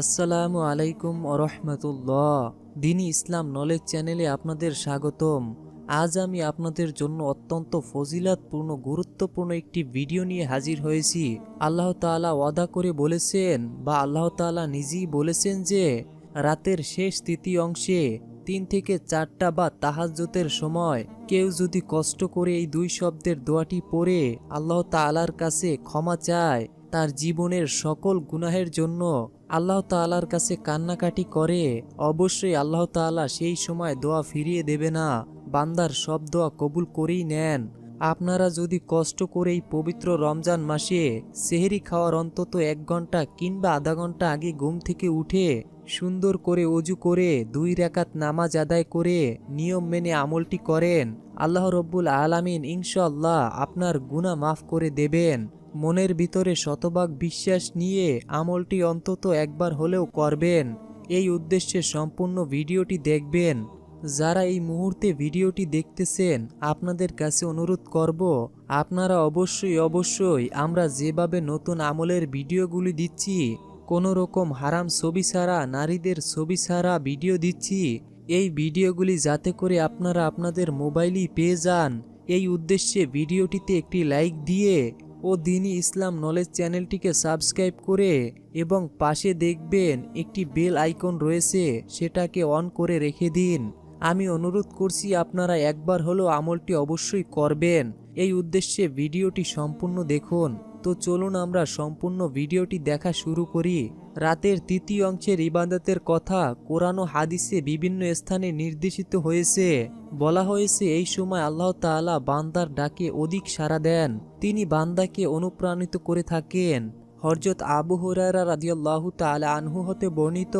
আসসালামু আলাইকুম আরহামতুল্লাহ দিনী ইসলাম নলেজ চ্যানেলে আপনাদের স্বাগতম। আজ আমি আপনাদের জন্য অত্যন্ত ফজিলাতপূর্ণ, গুরুত্বপূর্ণ একটি ভিডিও নিয়ে হাজির হয়েছি। আল্লাহ তাআলা ওয়াদা করে বলেছেন বা আল্লাহ তাআলা নিজেই বলেছেন যে, রাতের শেষ তৃতীয় অংশে তিন থেকে চারটা বা তাহাজ্জতের সময় কেউ যদি কষ্ট করে এই দুই শব্দের দোয়াটি পড়ে, আল্লাহ তাআলার কাছে ক্ষমা চায়। তার জীবনের সকল গুনাহের জন্য আল্লাহ তাআলার কাছে কান্নাকাটি করে, অবশ্যই আল্লাহ তাআলা সেই সময় দোয়া ফিরিয়ে দেবে না। বান্দার সব দোয়া কবুল করেই নেন। আপনারা যদি কষ্ট করে এই পবিত্র রমজান মাসে সেহেরি খাওয়ার অন্তত এক ঘণ্টা কিংবা আধা ঘণ্টা আগে ঘুম থেকে উঠে সুন্দর করে অজু করে দুই রাকাত নামাজ আদায় করে নিয়ম মেনে আমলটি করেন, আল্লাহ রব্বুল আলামিন ইনশাল্লাহ আপনার গুনাহ মাফ করে দেবেন। মনের ভিতরে শতভাগ বিশ্বাস নিয়ে আমলটি অন্তত একবার হলেও করবেন। এই উদ্দেশ্যে সম্পূর্ণ ভিডিওটি দেখবেন। যারা এই মুহূর্তে ভিডিওটি দেখতেছেন, আপনাদের কাছে অনুরোধ করব, আপনারা অবশ্যই অবশ্যই আমরা যেভাবে নতুন আমলের ভিডিওগুলি দিচ্ছি, কোনো রকম হারাম ছবি ছাড়া, নারীদের ছবি ছাড়া ভিডিও দিচ্ছি, এই ভিডিওগুলি যাতে করে আপনারা আপনাদের মোবাইলই পেয়ে যান। এই উদ্দেশ্যে ভিডিওটিতে একটি লাইক দিয়ে ও দিনই ইসলাম নলেজ চ্যানেলটিকে সাবস্ক্রাইব করে এবং পাশে দেখবেন একটি বেল আইকন রয়েছে, সেটাকে অন করে রেখে দিন। আমি অনুরোধ করছি আপনারা একবার হলেও আমলটি অবশ্যই করবেন। এই উদ্দেশ্যে ভিডিওটি সম্পূর্ণ দেখুন। তো চলুন আমরা সম্পূর্ণ ভিডিওটি দেখা শুরু করি। রাতের তৃতীয় অংশের ইবাদতের কথা কোরআন ও হাদিসে বিভিন্ন স্থানে নির্দেশিত হয়েছে। বলা হয়েছে, এই সময় আল্লাহ তাআলা বান্দার ডাকে অধিক সাড়া দেন। তিনি বান্দাকে অনুপ্রাণিত করে থাকেন। হরজত আবু হুরায়রা রাদিয়াল্লাহু তাআলা আনহু হতে বর্ণিত,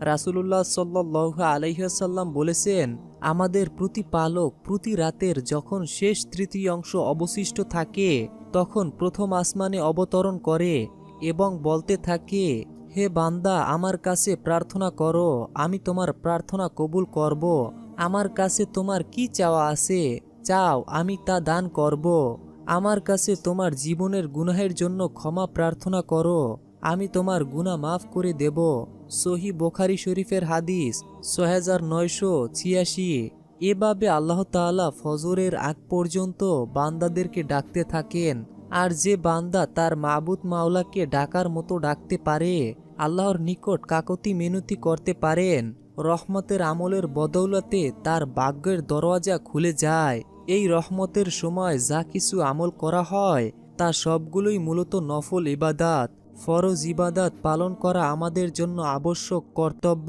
রাসূলুল্লাহ সাল্লাল্লাহু আলাইহাল্লাম বলেছেন, আমাদের প্রতিপালক প্রতি রাতের যখন শেষ তৃতীয় অংশ অবশিষ্ট থাকে তখন প্রথম আসমানে অবতরণ করে এবং বলতে থাকে, হে বান্দা, আমার কাছে প্রার্থনা করো, আমি তোমার প্রার্থনা কবুল করব। আমার কাছে তোমার কি চাওয়া আছে? চাও, আমি তা দান করব। আমার কাছে তোমার জীবনের গুনাহের জন্য ক্ষমা প্রার্থনা করো। আমি তোমার গুনাহ মাফ করে দেব। সহি বোখারি শরীফের হাদিস, ছয় হাজার নয়শো ছিয়াশি। এভাবে আল্লাহ তাআলা ফজরের আগ পর্যন্ত বান্দাদেরকে ডাকতে থাকেন। আর যে বান্দা তার মাবুদ মাওলাকে ডাকার মতো ডাকতে পারে, আল্লাহর নিকট কাকতি মিনতি করতে পারেন, রহমতের আমলের বদৌলতে তার ভাগ্যের দরওয়াজা খুলে যায়। এই রহমতের সময় যা কিছু আমল করা হয়, তা সবগুলোই মূলত নফল ইবাদাত। ফরজ ইবাদাত পালন করা আমাদের জন্য আবশ্যক কর্তব্য।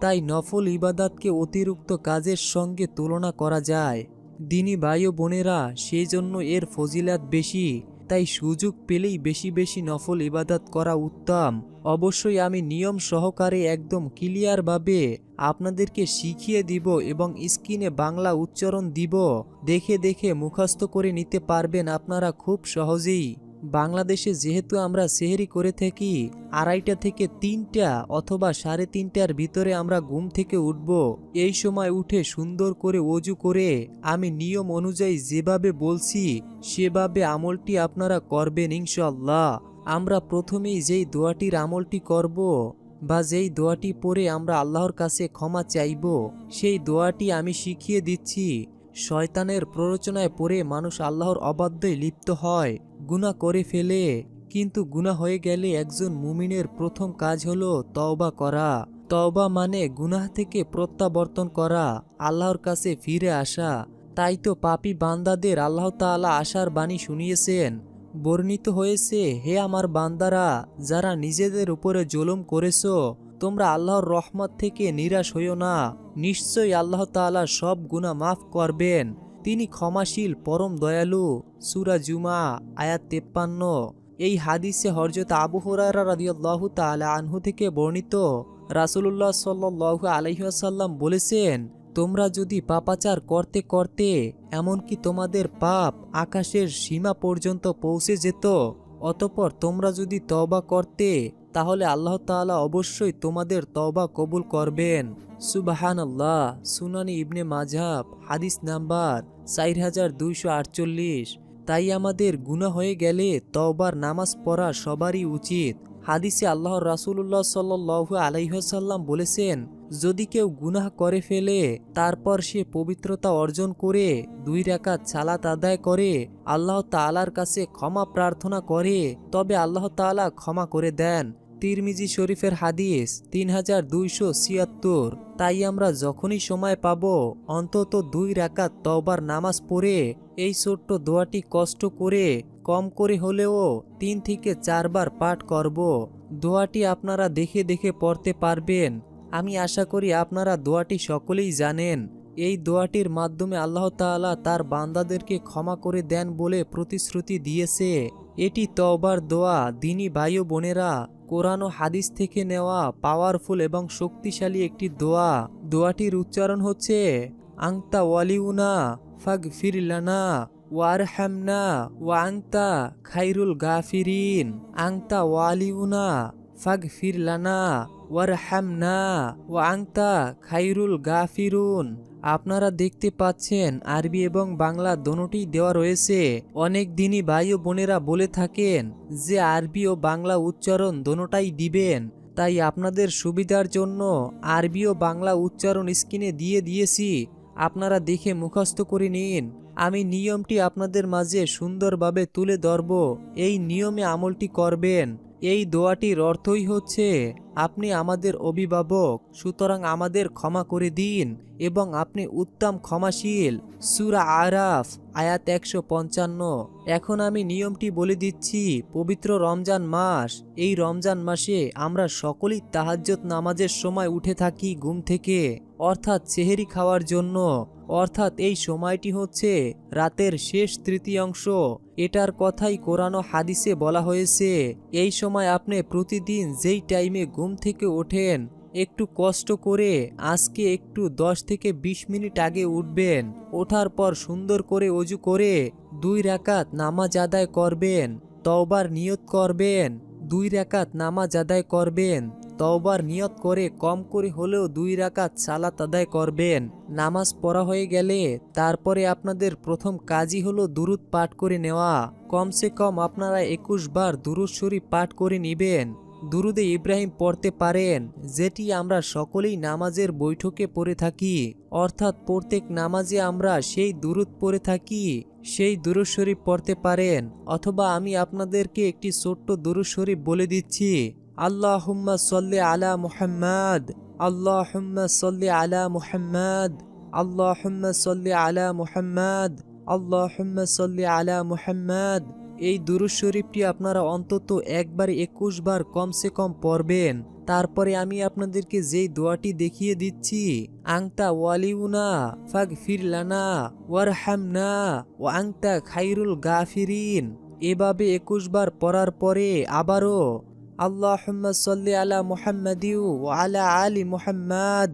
তাই নফল ইবাদাতকে অতিরিক্ত কাজের সঙ্গে তুলনা করা যায়। দিনী ভাই ও বোনেরা সেই জন্য এর ফজিলাত বেশি। তাই সুযোগ পেলেই বেশি বেশি নফল ইবাদাত করা উত্তম। অবশ্যই আমি নিয়ম সহকারে একদম ক্লিয়ারভাবে আপনাদেরকে শিখিয়ে দিব এবং স্ক্রিনে বাংলা উচ্চারণ দিব। দেখে দেখে মুখস্থ করে নিতে পারবেন আপনারা খুব সহজেই। বাংলাদেশে যেহেতু আমরা সেহেরি করে থাকি, আড়াইটা থেকে তিনটা অথবা সাড়ে তিনটার ভিতরে আমরা ঘুম থেকে উঠব। এই সময় উঠে সুন্দর করে অজু করে আমি নিয়ম অনুযায়ী যেভাবে বলছি, সেভাবে আমলটি আপনারা করবেন ইনশাল্লাহ আমরা প্রথমেই যেই দোয়াটির আমলটি করব বা যেই দোয়াটি পড়ে আমরা আল্লাহর কাছে ক্ষমা চাইব, সেই দোয়াটি আমি শিখিয়ে দিচ্ছি। শয়তানের প্ররোচনায় পড়ে মানুষ আল্লাহর অবাধ্যই লিপ্ত হয়। গুনাহ করে ফেলে, কিন্তু গুনাহ হয়ে গেলে একজন মুমিনের প্রথম কাজ হলো তওবা করা। তওবা মানে গুনাহ থেকে প্রত্যাবর্তন করা, আল্লাহর কাছে ফিরে আসা। তাই তো পাপী বান্দাদের আল্লাহ তাআলা আশার বাণী শুনিয়েছেন, বর্ণিত হয়েছে, হে আমার বান্দারা, যারা নিজেদের উপরে জুলুম করেছ, তোমরা আল্লাহর রহমত থেকে নিরাশ হইও না। নিশ্চয়ই আল্লাহ তাআলা সব গুনাহ মাফ করবেন। তিনি ক্ষমাশীল, পরম দয়ালু। সুরা জুমা, আয়াত তেপ্পান্ন। এই হাদিসে হরজত আবু হরারা রাদিয়াল্লাহু তাল আনহু থেকে বর্ণিত। রাসুলুল্লাহ সাল্লু আলহিহাসাল্লাম বলেছেন, তোমরা যদি পাপাচার করতে করতে, এমনকি তোমাদের পাপ আকাশের সীমা পর্যন্ত পৌঁছে যেত অতপর তোমরা যদি তওবা করতে, তাহলে আল্লাহ তাআলা অবশ্যই তোমাদের তওবা কবুল করবেন। সুবাহান আল্লাহ সুনানি ইবনে মাঝাব হাদিস নাম্বার চার হাজার দুইশো আটচল্লিশ। তাই আমাদের গুনাহ হয়ে গেলে তওবার নামাজ পড়া সবারই উচিত। হাদিসে আল্লাহর রাসূলুল্লাহ সাল্লু আলাইসাল্লাম বলেছেন যদি কেউ গুনাহ করে ফেলে, তারপর সে পবিত্রতা অর্জন করে, দুই রাকাত সালাত আদায় করে, আল্লাহ তাআলার কাছে ক্ষমা প্রার্থনা করে, তবে আল্লাহ তাআলা ক্ষমা করে দেন। তিরমিজি শরীফের হাদিস তিন হাজার দুইশো ছিয়াত্তর। তাই আমরা যখনই সময় পাব, অন্তত দুই রাকাত তওবার নামাজ পড়ে, এই ছোট্ট দোয়াটি কষ্ট করে, কম করে হলেও তিন থেকে চারবার পাঠ করব। দোয়াটি আপনারা দেখে দেখে পড়তে পারবেন। আমি আশা করি আপনারা দোয়াটি সকলেই জানেন। এই দোয়াটির মাধ্যমে আল্লাহ তাআলা তার বান্দাদেরকে ক্ষমা করে দেন বলে প্রতিশ্রুতি দিয়েছে। এটি তওবার দোয়া। দিনী ভাই ও বোনেরা, কোরআন ও হাদিস থেকে নেওয়া পাওয়ারফুল এবং শক্তিশালী একটি দোয়া। দোয়াটির উচ্চারণ হচ্ছে, আংতা ওয়ালিউনা ফাগ ফিরলানা ওয়ার হ্যামনা ওয়া আংতা খাইরুল গাফিরিন। আংতা ওয়ালিউনা ফাগ ফিরলানা ওয়ার হ্যামনা ওয়া আংতা খাইরুল গাফিরুন। আপনারা দেখতে পাচ্ছেন, আরবি এবং বাংলা দোনোটি দেওয়া রয়েছে। অনেক দিনই ভাই ও বোনেরা বলে থাকেন যে, আরবি ও বাংলা উচ্চারণ দোনোটাই দিবেন। তাই আপনাদের সুবিধার জন্য আরবি ও বাংলা উচ্চারণ স্ক্রিনে দিয়ে দিয়েছি। আপনারা দেখে মুখস্থ করে নিন। আমি নিয়মটি আপনাদের মাঝে সুন্দরভাবে তুলে ধরব। এই নিয়মে আমলটি করবেন। এই দোয়াটির অর্থই হচ্ছে, আপনি আমাদের অভিভাবক, সুতরাং আমাদের ক্ষমা করে দিন এবং আপনি উত্তম ক্ষমাশীল। সুরা আরাফ, আয়াত একশো পঞ্চান্ন। এখন আমি নিয়মটি বলে দিচ্ছি, পবিত্র রমজান মাস, এই রমজান মাসে আমরা সকলেই তাহাজ্জত নামাজের সময় উঠে থাকি ঘুম থেকে, অর্থাৎ চেহারি খাওয়ার জন্য। অর্থাৎ এই সময়টি হচ্ছে রাতের শেষ তৃতীয়াংশ। এটার কথাই কোরআন হাদিসে বলা হয়েছে, এই সময় আপনি প্রতিদিন যেই টাইমে ঘুম থেকে ওঠেন, একটু কষ্ট করে আজকে একটু দশ থেকে ২০ মিনিট আগে উঠবেন, ওঠার পর সুন্দর করে অজু করে দুই রাকাত নামাজ আদায় করবেন, তওবার নিয়ত করবেন দুই রাকাত নামাজ আদায় করবেন। তওবার নিয়ত করে কম করে হলেও দুই রাকাত সালাত আদায় করবেন। নামাজ পড়া হয়ে গেলে তারপরে আপনাদের প্রথম কাজই হলো দুরুদ পাঠ করে নেওয়া। কমসে কম আপনারা একুশ বার দুরুদ শরীফ পাঠ করে নিবেন। দুরুদে ইব্রাহিম পড়তে পারেন, যেটি আমরা সকলেই নামাজের বৈঠকে পড়ে থাকি। অর্থাৎ প্রত্যেক নামাজে আমরা সেই দুরুদ পড়ে থাকি। সেই দুরুদ শরীফ পড়তে পারেন, অথবা আমি আপনাদেরকে একটি ছোট্ট দুরু শরীফ বলে দিচ্ছি। আল্লাহ হুম্মা সল্লে আলা মুহাম্মাদ আল্লাহ হুম্মা সল্লে আলা মুহাম্মাদ আল্লাহ হুম্মা সল্লে আলা মুহাম্মাদ আল্লাহ হুম্মা সল্লে আলা মুহাম্মাদ। এই দুরুদ শরীফটি আপনারা অন্তত একবার একুশ বার কমসে কম পড়বেন। তারপরে আমি আপনাদেরকে যেই দোয়াটি দেখিয়ে দিচ্ছি, আংতা ওয়ালিউনা ফাগ ফিরলানা ওয়ারহামনা ও আংতা খাইরুল গাফিরিন। এভাবে একুশ বার পড়ার পরে আবারও আল্লাহ সল্লি আলা মুহাম্মাদিউ ও আলা আলী মুহাম্মাদ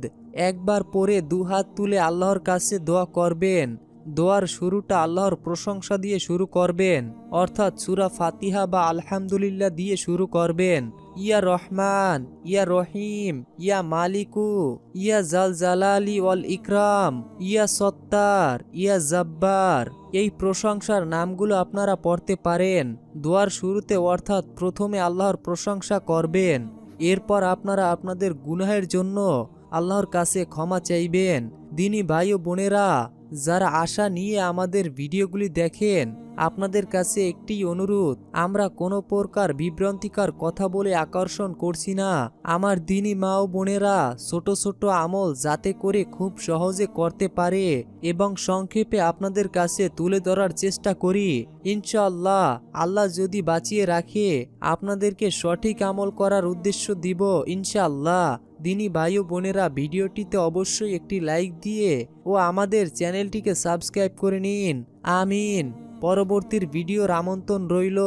একবার পরে দুহাত তুলে আল্লাহর কাছে দোয়া করবেন। দোয়ার শুরুটা আল্লাহর প্রশংসা দিয়ে শুরু করবেন। অর্থাৎ সুরা ফাতিহা বা আলহামদুলিল্লাহ দিয়ে শুরু করবেন। ইয়া রহমান, ইয়া রহিম, ইয়া মালিকু, ইয়া জাল জালালি ওয়াল ইকরাম, ইয়া সত্তার, ইয়া জাব্বার। এই প্রশংসার নামগুলো আপনারা পড়তে পারেন। দোয়ার শুরুতে অর্থাৎ প্রথমে আল্লাহর প্রশংসা করবেন। এরপর আপনারা আপনাদের গুনাহের জন্য আল্লাহর কাছে ক্ষমা চাইবেন। দিনী ভাই ও বোনেরা যারা আশা নিয়ে আমাদের ভিডিওগুলি দেখেন, আপনাদের কাছে একটি অনুরোধ, আমরা কোনো প্রকার বিভ্রান্তিকার কথা বলে আকর্ষণ করছি না। আমার দিনী মা ও বোনেরা ছোট ছোট আমল যাতে করে খুব সহজে করতে পারে এবং সংক্ষেপে আপনাদের কাছে তুলে ধরার চেষ্টা করি। ইনশাআল্লাহ, আল্লাহ যদি বাঁচিয়ে রাখে, আপনাদেরকে সঠিক আমল করার উদ্দেশ্য দিব ইনশাআল্লাহ। দিনী ভাই ও বোনেরা ভিডিওটিতে অবশ্যই একটি লাইক দিয়ে ও আমাদের চ্যানেলটিকে সাবস্ক্রাইব করে নিন। আমিন। পরবর্তীর ভিডিওর আমন্ত্রণ রইল।